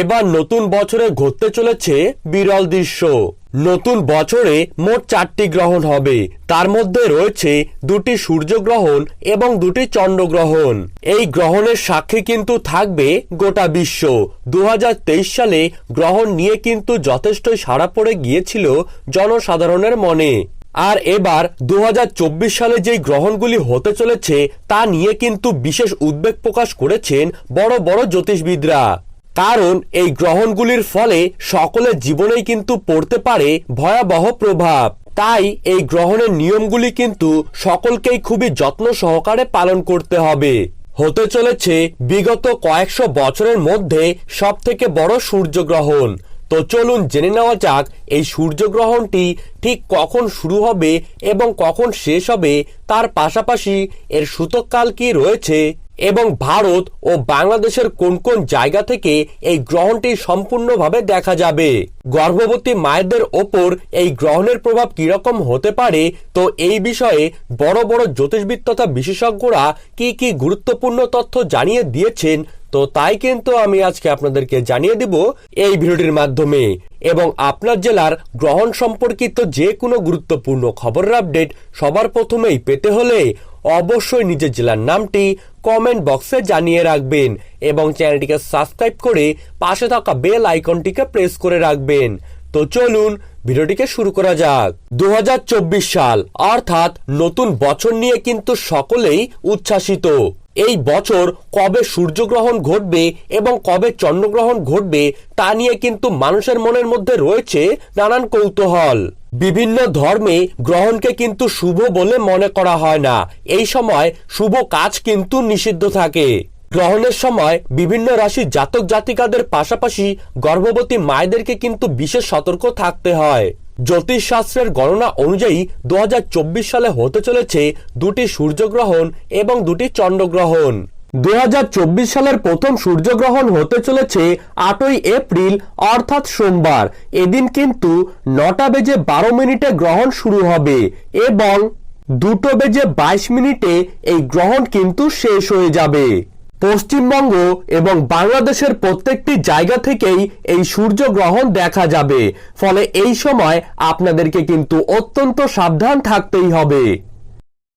এবার নতুন বছরে ঘটতে চলেছে বিরল দৃশ্য। নতুন বছরে মোট চারটি গ্রহণ হবে। তার মধ্যে রয়েছে দুটি সূর্যগ্রহণ এবং দুটি চন্দ্রগ্রহণ। এই গ্রহণের সাক্ষী কিন্তু থাকবে গোটা বিশ্ব। দুহাজার তেইশ সালে গ্রহণ নিয়ে কিন্তু যথেষ্টই সাড়া পড়ে গিয়েছিল জনসাধারণের মনে। আর এবার দু হাজার চব্বিশ সালে যেই গ্রহণগুলি হতে চলেছে, তা নিয়ে কিন্তু বিশেষ উদ্বেগ প্রকাশ করেছেন বড় বড় জ্যোতিষবিদরা। কারণ এই গ্রহণগুলির ফলে সকলের জীবনেই কিন্তু পড়তে পারে ভয়াবহ প্রভাব। তাই এই গ্রহণের নিয়মগুলি কিন্তু সকলকেই খুবই যত্ন সহকারে পালন করতে হবে। হতে চলেছে, বিগত কয়েকশো বছরের মধ্যে সব থেকে বড় সূর্যগ্রহণ। তো চলুন জেনে নেওয়া যাক, এই সূর্যগ্রহণটি ঠিক কখন শুরু হবে এবং কখন শেষ হবে, তার পাশাপাশি এর সূতককাল কি রয়েছে? এবং ভারত ও বাংলাদেশের কোন কোন জায়গা থেকে এই গ্রহণটি সম্পূর্ণভাবে দেখা যাবে? গর্ভবতী মায়েদের ওপর এই গ্রহণের প্রভাব কীরকম হতে পারে? তো এই বিষয়ে বড় বড় জ্যোতিষবিদ তথা বিশেষজ্ঞরা কি কি গুরুত্বপূর্ণ তথ্য জানিয়ে দিয়েছেন, তো তাই কিন্তু আমি আজকে আপনাদেরকে জানিয়ে দিব এই ভিডিওটির মাধ্যমে। এবং আপনার জেলার গ্রহণ সম্পর্কিত যে কোনো গুরুত্বপূর্ণ খবরের আপডেট সবার প্রথমেই পেতে হলে অবশ্যই নিজের জেলার নামটি কমেন্ট বক্সে জানিয়ে রাখবেন এবং চ্যানেলটিকে সাবস্ক্রাইব করে পাশে থাকা বেল আইকনটিকে প্রেস করে রাখবেন। তো চলুন, ভিডিওটিকে শুরু করা যাক। দু হাজার চব্বিশ সাল, অর্থাৎ নতুন বছর নিয়ে কিন্তু সকলেই উচ্ছ্বাসিত। এই বছর কবে সূর্যগ্রহণ ঘটবে এবং কবে চন্দ্রগ্রহণ ঘটবে তা নিয়ে কিন্তু মানুষের মনের মধ্যে রয়েছে নানান কৌতূহল। বিভিন্ন ধর্মে গ্রহণকে কিন্তু শুভ বলে মনে করা হয় না। এই সময় শুভ কাজ কিন্তু নিষিদ্ধ থাকে। গ্রহণের সময় বিভিন্ন রাশির জাতক জাতিকাদের পাশাপাশি গর্ভবতী মায়েদেরকে কিন্তু বিশেষ সতর্ক থাকতে হয়। জ্যোতিষ শাস্ত্রের গণনা অনুযায়ী দু হাজার চব্বিশ সালে হতে চলেছে দুটি সূর্যগ্রহণ এবং দুটি চন্দ্রগ্রহণ। দু হাজার চব্বিশ সালের প্রথম সূর্যগ্রহণ হতে চলেছে আটই এপ্রিল, অর্থাৎ সোমবার। এদিন কিন্তু নটা বেজে বারো মিনিটে গ্রহণ শুরু হবে এবং দুটো বেজে বাইশ মিনিটে এই গ্রহণ কিন্তু শেষ হয়ে যাবে। পশ্চিমবঙ্গ এবং বাংলাদেশের প্রত্যেকটি জায়গা থেকেই এই সূর্যগ্রহণ দেখা যাবে। ফলে এই সময় আপনাদেরকে কিন্তু অত্যন্ত সাবধান থাকতেই হবে।